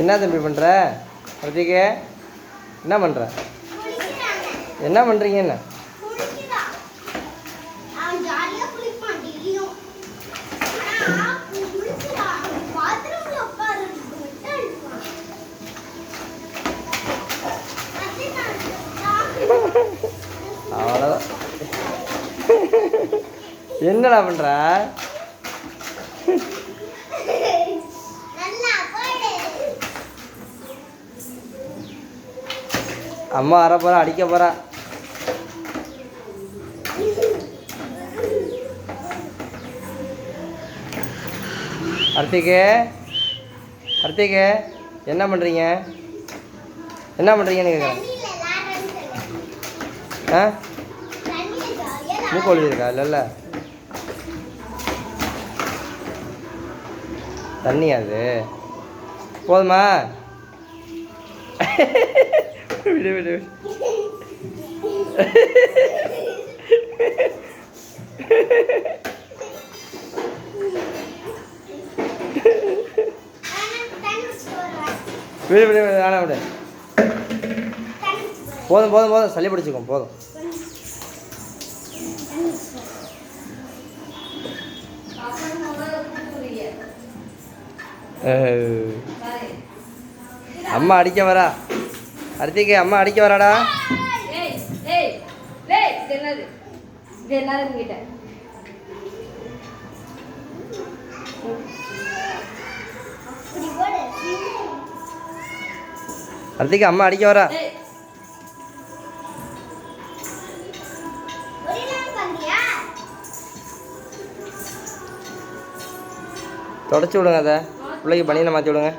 என்ன தம்பி பண்ணுற பிரதீக என்ன பண்ணுற என்ன பண்ணுறீங்க என்ன? என்னடா பண்ணுற அம்மா வர போகிறா அடிக்க போகிறா கார்த்திகே கார்த்திகே என்ன பண்ணுறீங்க என்ன பண்ணுறீங்கன்னு கேட்குறேன் ஆ? தண்ணியில ஜாலியா மூக்கு தண்ணி அது. போதுமா? விடு விடு விடு. விடு விடு விடு வேணாம் விடு. போதும் போதும் போதும். சளி பிடிச்சிக்கும் போதும். அம்மா அடிக்க வரா. அர்த்திக்கு அம்மா அடிக்க வராடா. அர்த்திக்கு அம்மா அடிக்க வரா. தொடச்சி விடுங்க அதை. பிள்ளைக்கு பனியனை மாற்றி விடுங்க.